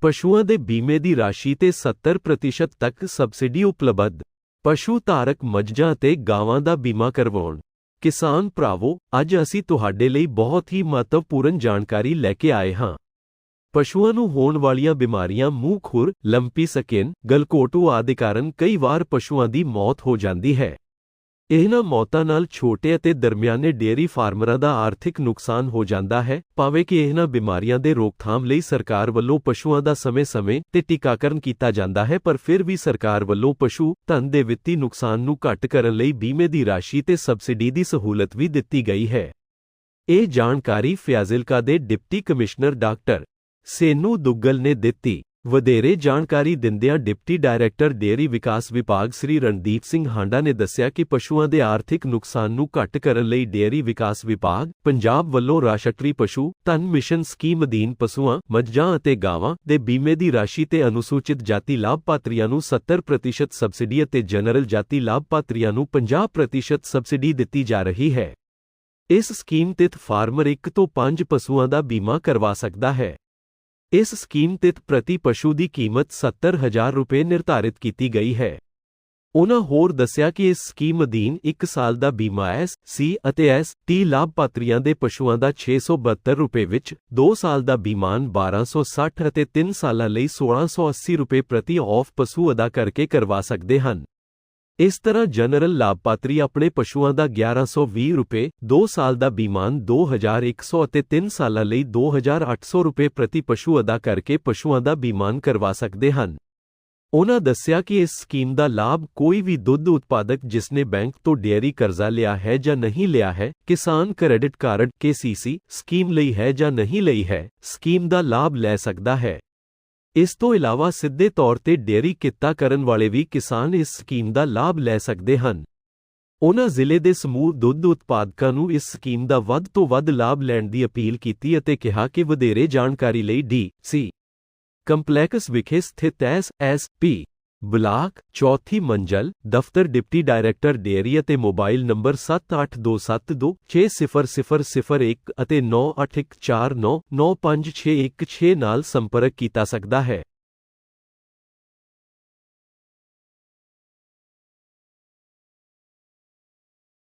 ਪਸ਼ੂਆਂ ਦੇ ਬੀਮੇ ਦੀ ਰਾਸ਼ੀ ਤੇ 70% ਤੱਕ ਸਬਸਿਡੀ ਉਪਲਬਧ। ਪਸ਼ੂ ਧਾਰਕ ਮੱਝਾਂ ਤੇ ਗਾਵਾਂ ਦਾ ਬੀਮਾ ਕਰਵਾਉਣ। ਕਿਸਾਨ ਭਰਾਵੋ, ਅੱਜ ਅਸੀਂ ਤੁਹਾਡੇ ਲਈ ਬਹੁਤ ਹੀ ਮਹੱਤਵਪੂਰਨ ਜਾਣਕਾਰੀ ਲੈ ਕੇ ਆਏ ਹਾਂ। ਪਸ਼ੂਆਂ ਨੂੰ ਹੋਣ ਵਾਲੀਆਂ ਬਿਮਾਰੀਆਂ ਮੂੰਹ ਖੁਰ ਲੰਪੀ ਸਕਿਨ, ਗਲਕੋਟੂ ਆਦਿ ਕਾਰਨ ਕਈ ਵਾਰ ਪਸ਼ੂਆਂ ਦੀ ਮੌਤ ਹੋ ਜਾਂਦੀ ਹੈ। ਇਹਨਾਂ ਮੌਤਾਂ ਨਾਲ ਛੋਟੇ ਅਤੇ ਦਰਮਿਆਨੇ ਡੇਅਰੀ ਫਾਰਮਰਾਂ ਦਾ ਆਰਥਿਕ ਨੁਕਸਾਨ ਹੋ ਜਾਂਦਾ ਹੈ, ਭਾਵੇਂ ਕਿ ਇਹਨਾਂ ਬਿਮਾਰੀਆਂ ਦੇ ਰੋਕਥਾਮ ਲਈ ਸਰਕਾਰ ਵੱਲੋਂ ਪਸ਼ੂਆਂ ਦਾ ਸਮੇਂ-ਸਮੇਂ ਤੇ ਟੀਕਾਕਰਨ ਕੀਤਾ ਜਾਂਦਾ ਹੈ, ਪਰ ਫਿਰ ਵੀ ਸਰਕਾਰ ਵੱਲੋਂ ਪਸ਼ੂ ਧਨ ਦੇ ਵਿੱਤੀ ਨੁਕਸਾਨ ਨੂੰ ਘੱਟ ਕਰਨ ਲਈ ਬੀਮੇ ਦੀ ਰਾਸ਼ੀ ਤੇ ਸਬਸਿਡੀ ਦੀ ਸਹੂਲਤ ਵੀ ਦਿੱਤੀ ਗਈ ਹੈ। ਇਹ ਜਾਣਕਾਰੀ ਫਿਆਜ਼ਿਲਕਾ ਦੇ deputy commissioner doctor Senu Duggal ਨੇ ਦਿੱਤੀ। ਵਧੇਰੇ ਜਾਣਕਾਰੀ ਦਿੰਦਿਆਂ ਡਿਪਟੀ ਡਾਇਰੈਕਟਰ ਡੇਅਰੀ ਵਿਕਾਸ ਵਿਭਾਗ ਸ੍ਰੀ ਰਣਦੀਪ ਸਿੰਘ ਹਾਂਡਾ ਨੇ ਦੱਸਿਆ ਕਿ ਪਸ਼ੂਆਂ ਦੇ ਆਰਥਿਕ ਨੁਕਸਾਨ ਨੂੰ ਘੱਟ ਕਰਨ ਲਈ ਡੇਅਰੀ ਵਿਕਾਸ ਵਿਭਾਗ, ਪੰਜਾਬ ਵੱਲੋਂ ਰਾਸ਼ਟਰੀ ਪਸ਼ੂ ਧਨ ਮਿਸ਼ਨ ਸਕੀਮ ਅਧੀਨ ਪਸ਼ੂਆਂ, ਮੱਝਾਂ ਅਤੇ ਗਾਵਾਂ ਦੇ ਬੀਮੇ ਦੀ ਰਾਸ਼ੀ ਤੇ ਅਨੁਸੂਚਿਤ ਜਾਤੀ ਲਾਭਪਾਤਰੀਆਂ ਨੂੰ 70% ਸਬਸਿਡੀ ਅਤੇ ਜਨਰਲ ਜਾਤੀ ਲਾਭਪਾਤਰੀਆਂ ਨੂੰ 50% ਸਬਸਿਡੀ ਦਿੱਤੀ ਜਾ ਰਹੀ ਹੈ। ਇਸ ਸਕੀਮ ਤਹਿਤ ਫਾਰਮਰ 1 ਤੋਂ 5 ਪਸ਼ੂਆਂ ਦਾ ਬੀਮਾ ਕਰਵਾ ਸਕਦਾ ਹੈ। ਇਸ ਸਕੀਮ ਤਹਿਤ ਪ੍ਰਤੀ ਪਸ਼ੂ ਦੀ ਕੀਮਤ 70000 ਰੁਪਏ ਨਿਰਧਾਰਿਤ ਕੀਤੀ ਗਈ ਹੈ। ਉਨ੍ਹਾਂ ਹੋਰ ਦੱਸਿਆ ਕਿ ਇਸ ਸਕੀਮ ਅਧੀਨ 1 ਸਾਲ ਦਾ ਬੀਮਾ ਐਸ, ਸੀ ਅਤੇ ਐਸ ਟੀ ਲਾਭਪਾਤਰੀਆਂ ਦੇ ਪਸ਼ੂਆਂ ਦਾ 672 ਰੁਪਏ ਵਿੱਚ 2 ਸਾਲ ਦਾ ਬੀਮਾਨ 1260 ਅਤੇ 3 ਸਾਲਾਂ ਲਈ 1680 ਰੁਪਏ ਪ੍ਰਤੀ ਔਫ ਪਸ਼ੂ ਅਦਾ ਕਰਕੇ ਕਰਵਾ ਸਕਦੇ ਹਨ। ਇਸ ਤਰ੍ਹਾਂ ਜਨਰਲ ਲਾਭਪਾਤਰੀ ਆਪਣੇ ਪਸ਼ੂਆਂ ਦਾ 1120 ਰੁਪਏ 2 ਸਾਲ ਦਾ ਬੀਮਾਨ 2100 ਅਤੇ 3 ਸਾਲਾਂ ਲਈ 2800 ਰੁਪਏ ਪ੍ਰਤੀ ਪਸ਼ੂ ਅਦਾ ਕਰਕੇ ਪਸ਼ੂਆਂ ਦਾ ਬੀਮਾਨ ਕਰਵਾ ਸਕਦੇ ਹਨ ਉਨ੍ਹਾਂ ਦੱਸਿਆ ਕਿ ਇਸ ਸਕੀਮ ਦਾ ਲਾਭ ਕੋਈ ਵੀ ਦੁੱਧ ਉਤਪਾਦਕ ਜਿਸਨੇ ਬੈਂਕ ਤੋਂ ਡੇਅਰੀ ਕਰਜ਼ਾ ਲਿਆ ਹੈ ਜਾਂ ਨਹੀਂ ਲਿਆ ਹੈ ਕਿਸਾਨ ਕ੍ਰੈਡਿਟ ਕਾਰਡ KCC ਸਕੀਮ ਲਈ ਹੈ ਜਾਂ ਨਹੀਂ ਲਈ ਹੈ ਸਕੀਮ ਦਾ ਲਾਭ ਲੈ ਸਕਦਾ ਹੈ ਇਸ ਤੋਂ ਇਲਾਵਾ ਸਿੱਧੇ ਤੌਰ ਤੇ ਡੇਅਰੀ ਕਿੱਤਾ ਕਰਨ ਵਾਲੇ ਵੀ ਕਿਸਾਨ ਇਸ ਸਕੀਮ ਦਾ ਲਾਭ ਲੈ ਸਕਦੇ ਹਨ। ਉਨ੍ਹਾਂ ਜ਼ਿਲ੍ਹੇ ਦੇ ਸਮੂਹ ਦੁੱਧ ਉਤਪਾਦਕਾਂ ਨੂੰ ਇਸ ਸਕੀਮ ਦਾ ਵੱਧ ਤੋਂ ਵੱਧ ਲਾਭ ਲੈਣ ਦੀ ਅਪੀਲ ਕੀਤੀ ਅਤੇ ਕਿਹਾ ਕਿ ਵਧੇਰੇ ਜਾਣਕਾਰੀ ਲਈ ਡੀ ਸੀ ਕੰਪਲੈਕਸ ਵਿਖੇ ਸਥਿਤ ਐਸ ਐਸ ਪੀ ਬਲਾਕ ਚੌਥੀ ਮੰਜ਼ਲ, ਦਫ਼ਤਰ ਡਿਪਟੀ ਡਾਇਰੈਕਟਰ ਡੇਅਰੀ ਅਤੇ ਮੋਬਾਈਲ ਨੰਬਰ 7827260001 ਅਤੇ 9814995561 ਨਾਲ ਸੰਪਰਕ ਕੀਤਾ ਸਕਦਾ ਹੈ।